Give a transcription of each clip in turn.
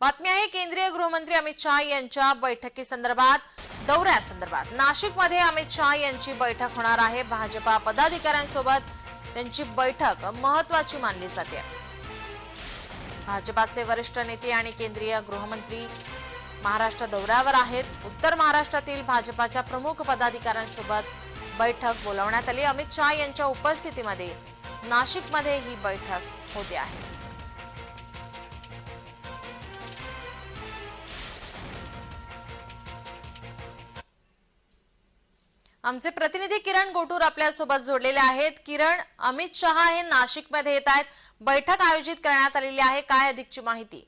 बातमी आहे केंद्रीय गृहमंत्री अमित शहा यांच्या बैठकीसंदर्भात दौऱ्यासंदर्भात. नाशिकमध्ये अमित शहा यांची बैठक होणार आहे. भाजपा पदाधिकाऱ्यांसोबत त्यांची बैठक महत्वाची मानली जाते. भाजपाचे वरिष्ठ नेते आणि केंद्रीय गृहमंत्री महाराष्ट्र दौऱ्यावर आहेत. उत्तर महाराष्ट्रातील भाजपाच्या प्रमुख पदाधिकाऱ्यांसोबत बैठक बोलावण्यात आली. अमित शहा यांच्या उपस्थितीमध्ये नाशिकमध्ये ही बैठक होते आहे. आमचे प्रतिनिधी किरण गोटूर आपल्यासोबत जोडलेले आहेत. किरण अमित शहा हे नाशिकमध्ये येत आहेत. बैठक आयोजित करण्यात आलेली आहे. काय अधिकची माहिती?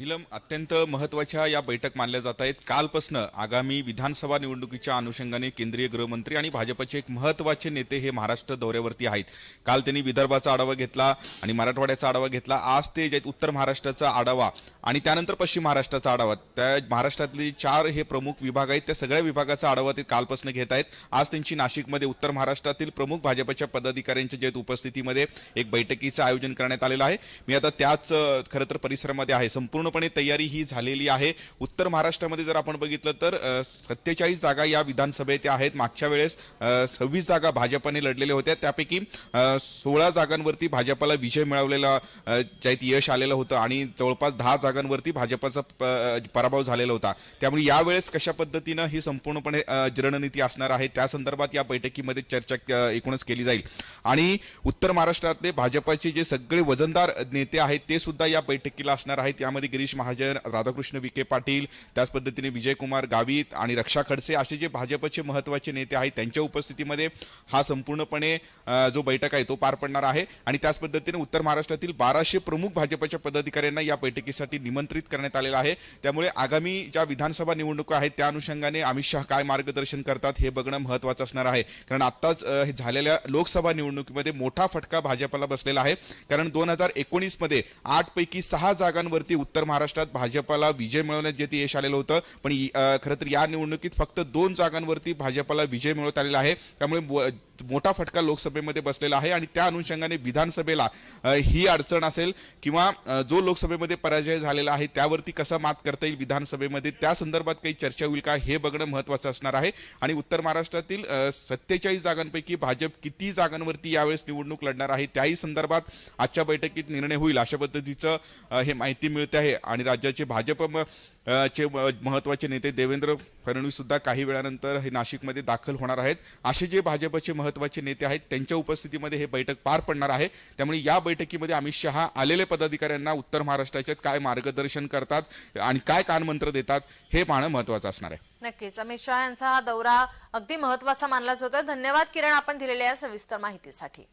नीलम अत्यंत महत्त्वाच्या या बैठक मानल्या जात आहेत. कालपासून आगामी विधानसभा निवडणुकीच्या अनुषंगाने केंद्रीय गृहमंत्री आणि भाजपचे एक महत्त्वाचे नेते हे महाराष्ट्र दौऱ्यावरती आहेत. काल त्यांनी विदर्भाचा आढावा घेतला आणि मराठवाड्याचा आढावा घेतला. आज ते जे उत्तर महाराष्ट्राचा आढावा आणि त्यानंतर पश्चिम महाराष्ट्राचा आढावा. त्या महाराष्ट्रातले चार हे प्रमुख विभाग आहेत त्या सगळ्या विभागाचा आढावा ते कालपासून घेत आहेत. आज त्यांची नाशिकमध्ये उत्तर महाराष्ट्रातील प्रमुख भाजपच्या पदाधिकाऱ्यांच्या जे उपस्थितीमध्ये एक बैठकीचं आयोजन करण्यात आलेलं आहे. मी आता त्याच खरं तर परिसरामध्ये आहे. संपूर्ण पूर्णपणे तयारी ही झालेली आहे. उत्तर महाराष्ट्रामध्ये जर आपण बघितलं तर सत्तेचाळीस जागा या विधानसभेत आहेत. मागच्या वेळेस सव्वीस जागा भाजपाने लढलेल्या होत्या. त्यापैकी सोळा जागांवरती भाजपला विजय मिळवलेला ज्यात यश आलेलं होतं आणि जवळपास दहा जागांवरती भाजपचा पराभव झालेला होता. त्यामुळे यावेळेस कशा पद्धतीनं ही संपूर्णपणे रणनीती असणार आहे त्या संदर्भात या बैठकीमध्ये चर्चा एकूणच केली जाईल. आणि उत्तर महाराष्ट्रातले भाजपचे जे सगळे वजनदार नेते आहेत ते सुद्धा या बैठकीला असणार आहेत. यामध्ये गिरीश महाजन राधाकृष्ण विखे पाटील त्याच पद्धतीने विजयकुमार गावित आणि रक्षा खडसे असे जे भाजपचे महत्त्वाचे नेते आहेत त्यांच्या उपस्थितीमध्ये हा संपूर्णपणे जो बैठक आहे तो पार पडणार आहे. आणि त्याच पद्धतीने उत्तर महाराष्ट्रातील बाराशे प्रमुख भाजपच्या पदाधिकाऱ्यांना या बैठकीसाठी निमंत्रित करण्यात आलेलं आहे. त्यामुळे आगामी ज्या विधानसभा निवडणुका आहेत त्या अनुषंगाने अमित शहा काय मार्गदर्शन करतात हे बघणं महत्वाचं असणार आहे. कारण आत्ताच हे झालेल्या लोकसभा निवडणुकीमध्ये मोठा फटका भाजपला बसलेला आहे. कारण दोन हजार एकोणीसमध्ये आठपैकी सहा जागांवरती उत्तर महाराष्ट्रात भाजपला विजय मिळवण्यात जे ते यश आलेलं होतं पण खरं तर या निवडणुकीत फक्त दोन जागांवरती भाजपला विजय मिळवत आलेला आहे. त्यामुळे मोठा फटका लोकसभेमध्ये बसलेला आहे आणि त्या अनुषंगाने विधानसभेला ही अडचण असेल किंवा जो लोकसभेमध्ये पराजय झालेला आहे त्यावरती कसा मात करता येईल विधानसभेमध्ये त्या संदर्भात काही चर्चा होईल का हे बघणं महत्वाचं असणार आहे. आणि उत्तर महाराष्ट्रातील सत्तेचाळीस जागांपैकी भाजप किती जागांवरती यावेळेस निवडणूक लढणार आहे त्याही संदर्भात आजच्या बैठकीत निर्णय होईल अशा पद्धतीचं हे माहिती मिळते आहे. आणि राज्याचे भाजप म- चे म- महत्त्वाचे नेते देवेंद्र फडणवीस सुद्धा काही वेळानंतर हे नाशिकमध्ये दाखल होणार आहेत. असे जे भाजपचे महत्त्वाचे नेते आहेत. त्यांच्या उपस्थितीमध्ये हे बैठक पार पडणार आहे. त्यामुळे या बैठकीमध्ये अमित शहा आलेले पदाधिकाऱ्यांना उत्तर महाराष्ट्राचे काय मार्गदर्शन करतात आणि काय कानमंत्र देतात हे पाहणं महत्वाचं असणार आहे. नक्कीच. अमित शहा यांचा हा दौरा अगदी महत्त्वाचा मानला जातोय. धन्यवाद किरण आपण दिलेल्या या सविस्तर माहितीसाठी.